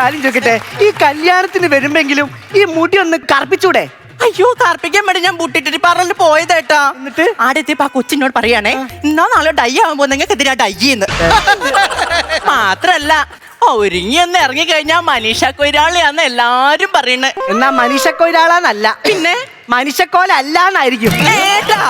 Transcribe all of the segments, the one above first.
കാര്യം ചോദിക്കട്ടെ? ഈ കല്യാണത്തിന് വരുമ്പെങ്കിലും ഈ മുടി ഒന്ന് കറുപ്പിച്ചൂടെ? അയ്യോ കാർപ്പിക്കാൻ വേണ്ടി ഞാൻ ബുട്ടിട്ടിട്ട് പറഞ്ഞിട്ട് പോയതേട്ടാ. എന്നിട്ട്? ആടെത്തിയപ്പോ ആ കൊച്ചിനോട് പറയാണേ ഇന്നാ നാളെ ഡൈ ആവുമ്പോ നിങ്ങൾക്ക് എന്തിനാ ഡൈ എന്ന് മാത്രല്ല ഒരുങ്ങി ഒന്ന് ഇറങ്ങി കഴിഞ്ഞാ മനീഷ കൊയ്രാളിയാന്ന് എല്ലാരും പറയണേ. എന്നാ മനീഷ കൊയ്രാളാന്നല്ല. പിന്നെ? മനുഷ്യക്കോലല്ലാന്നായിരിക്കും ഏട്ടാ.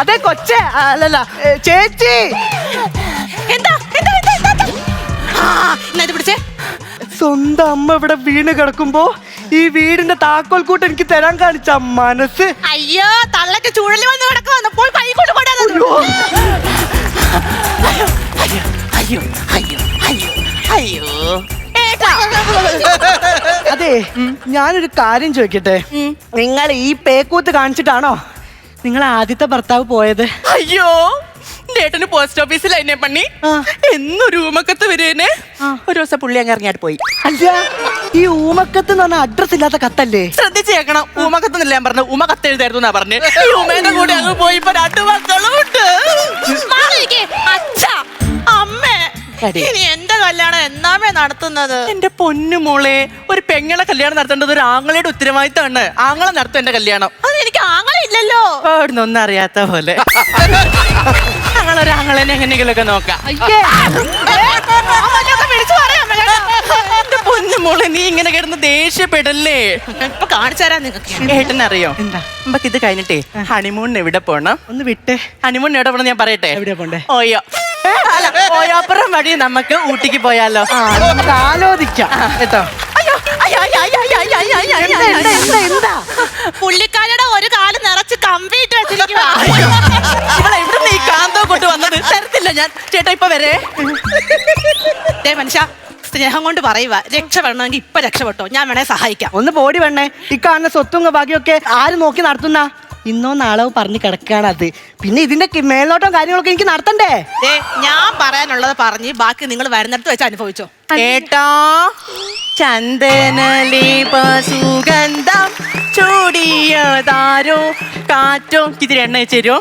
അതെ കൊച്ചേ. അല്ലല്ല. ചേച്ചി. എന്താ? എന്താ എന്താ എന്താ പിടിച്ചേ? സ്വന്തം അമ്മ ഇവിടെ വീണ് കിടക്കുമ്പോ ഈ വീടിന്റെ താക്കോൽ കൂട്ട് എനിക്ക് തരാൻ കാണിച്ച മനസ്സ്. അയ്യോ തള്ളക്ക് ചുഴലി വന്ന് കിടക്കുവാന്ന് പോയി കൈ കൊണ്ട് കൊണ്ടാ അയ്യോ. അയ്യോ അയ്യോ അയ്യോ അയ്യോ ഏട്ടാ. അതെ ഞാനൊരു കാര്യം ചോദിക്കട്ടെ. നിങ്ങൾ ഈ പേക്കൂത്ത് കാണിച്ചിട്ടാണോ നിങ്ങൾ ആദ്യത്തെ ഭർത്താവ് പോയത്? അയ്യോ. ഏട്ടന് പോസ്റ്റ് ഓഫീസിൽ എന്നെ പണി. എന്നും രൂമക്കത്ത് വരുവേനെ ഒരു ദിവസം പുള്ളി അങ്ങ് ഇറങ്ങിയാട്ട് പോയി. അല്ല ഈ ഊമക്കത്ത് എന്ന് പറഞ്ഞ അഡ്രസ് ഇല്ലാത്ത കത്തല്ലേ? ശ്രദ്ധിച്ചേക്കണം. ഊമക്കത്ത് എന്നല്ല ഞാൻ പറഞ്ഞു ഉമ കത്ത് എഴുതായിരുന്നു എന്നാ പറഞ്ഞു. ഈ ഉമേന്റെ കൂടെ അങ്ങ് പോയി ഇപ്പൊ രണ്ടു മക്കളും ഉണ്ട് അച്ഛാ അമ്മേ ഇനി എന്റെ കല്യാണം എന്നാമേ നടത്തുന്നത്? എന്റെ പൊന്നു മോളെ ഒരു പെങ്ങളെ കല്യാണം നടത്തേണ്ടത് ഒരു ആങ്ങളയുടെ ഉത്തരവാദിത്തമാണ്. ആങ്ങളെ നടത്തും എന്റെ കല്യാണം. അത് എനിക്ക് ആങ്ങളില്ലല്ലോ അവിടുന്ന് ഒന്നും അറിയാത്ത പോലെ. ഒരാങ്ങളെന്നെ എങ്ങനെയെങ്കിലൊക്കെ നോക്കാം. പൊന്നുമോളെ നീ ഇങ്ങനെ കിടന്ന് ദേഷ്യപ്പെടല്ലേ? ഇപ്പൊ കാണിച്ചാരാ നിങ്ങൾക്ക് ഏട്ടനറിയോ? എന്താ? നമുക്ക് ഇത് കഴിഞ്ഞിട്ടേ ഹണിമൂണിന് എവിടെ പോണം? ഒന്ന് വിട്ടേ. ഹണിമൂണിന് എവിടെ പോണം ഞാൻ പറയട്ടെ? എവിടെ പോണ്ടേ? ഓയോ. അല്ല ഓയോപ്പുറം വഴി നമുക്ക് ഊട്ടിക്ക് പോയാലോ? നമുക്ക് ആലോചിക്കാം. കേട്ടോ? പുള്ളിക്കാരുടെ ഒരു കാൽ നിറച്ച് കമ്പിയിട്ട് വെച്ചിരിക്കുക തരത്തില്ല ഞാൻ ചേട്ടാ ഇപ്പൊ വരെ. ദേ മനുഷ്യ സ്നേഹം കൊണ്ട് പറയുക രക്ഷപ്പെടണമെങ്കിൽ ഇപ്പൊ രക്ഷപ്പെട്ടോ. ഞാൻ വേണേ സഹായിക്കാം. ഒന്ന് പോടി വേണേ ഈ കാണുന്ന സ്വത്തും ബാക്കിയൊക്കെ ആര് നോക്കി നടത്തുന്ന? ഇന്നോ നാളോ പറഞ്ഞു കിടക്കുകയാണ് അത് പിന്നെ ഇതിന്റെ മേൽനോട്ടം കാര്യങ്ങളൊക്കെ എനിക്ക് നടത്തണ്ടേ? ഏ ഞാൻ പറയാനുള്ളത് പറഞ്ഞ് ബാക്കി നിങ്ങൾ വരുന്നിടത്ത് വെച്ച് അനുഭവിച്ചോ. കേട്ടോ ചന്ദനലേപ സുഗന്ധം ചൂടിയതാരോ? കാറ്റോ? ഇതിരി എണ്ണ വെച്ചോ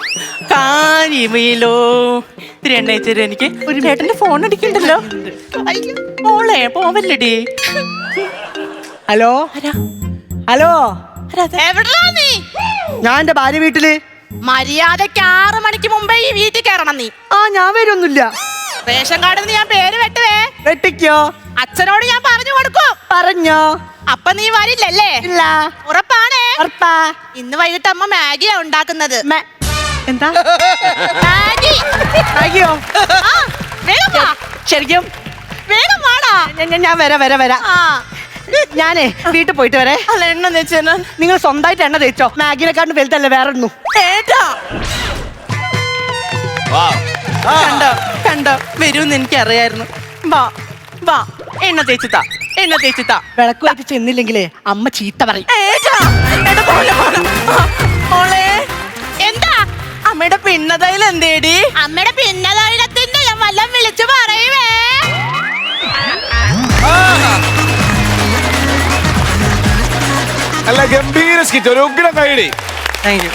കാരിമിലോ ഇത്തിരി എണ്ണ വെച്ചോ എനിക്ക്. ഒരു ചേട്ടന്റെ ഫോൺ അടിക്കണ്ടല്ലോ. അയ്യോ, മോളെ പോവല്ലടി ഹലോ? ഹലോ? എവിടാ നീ? ഞാൻ എന്റെ ഭാര്യ വീട്ടിൽ. മര്യാദയ്ക്ക് ആറ് മണിക്ക് മുമ്പേ ഈ വീട്ടിൽ കയറണം നീ. ആ ഞാൻ വരുമൊന്നുമില്ല റേഷൻ കാർഡിൽ നിന്ന് ഞാൻ പേര് വെട്ടുവേ. വെട്ടിക്കോ. അച്ഛനോട് ഞാൻ പറഞ്ഞു കൊടുക്കും. പറഞ്ഞോ. അപ്പൊ നീ വരില്ലല്ലേ? ഇല്ല. ഉറപ്പാണേ? ഉറപ്പാ. ഇന്ന് വൈകിട്ട് അമ്മ മാഗിയാ ഉണ്ടാക്കുന്നത്. എന്താ? അയ്യോ ശരിക്കും? വേഗം വാടാ. ഞാൻ- ഞാൻ- വരാം വരാം വരാം. ആ. ഞാനേ വീട്ടിൽ പോയിട്ട് വരെ. അല്ല എണ്ണ വെച്ചാ നിങ്ങൾ സ്വന്തമായിട്ട് എണ്ണ തേച്ചോ? മാഗിനെക്കാട്ടും വലുതല്ലേ വേറെ ഒന്നും ഏട്ടാ കണ്ടോ കണ്ടോ. വരുമെന്ന് എനിക്ക് അറിയായിരുന്നു വാ വാ. എണ്ണ തേച്ചുതാ എണ്ണ തേച്ചുതാ വിളക്കുമായിട്ട് ചെന്നില്ലെങ്കിലേ അമ്മ ചീത്ത പറയും. ഏട്ടാ ഏട്ടാ പോലെ പോലെ അമ്മയുടെ പിന്നതയിൽ എന്തേടി? അമ്മയുടെ പിന്നതയിലത്തിന്റെ ഞാൻ വല്ലതും വിളിച്ചു പറയുവേ. അല്ല ഗംഭീര സ്കിറ്റ് ഒരു ഉഗ്രം കൈഡി താങ്ക് യു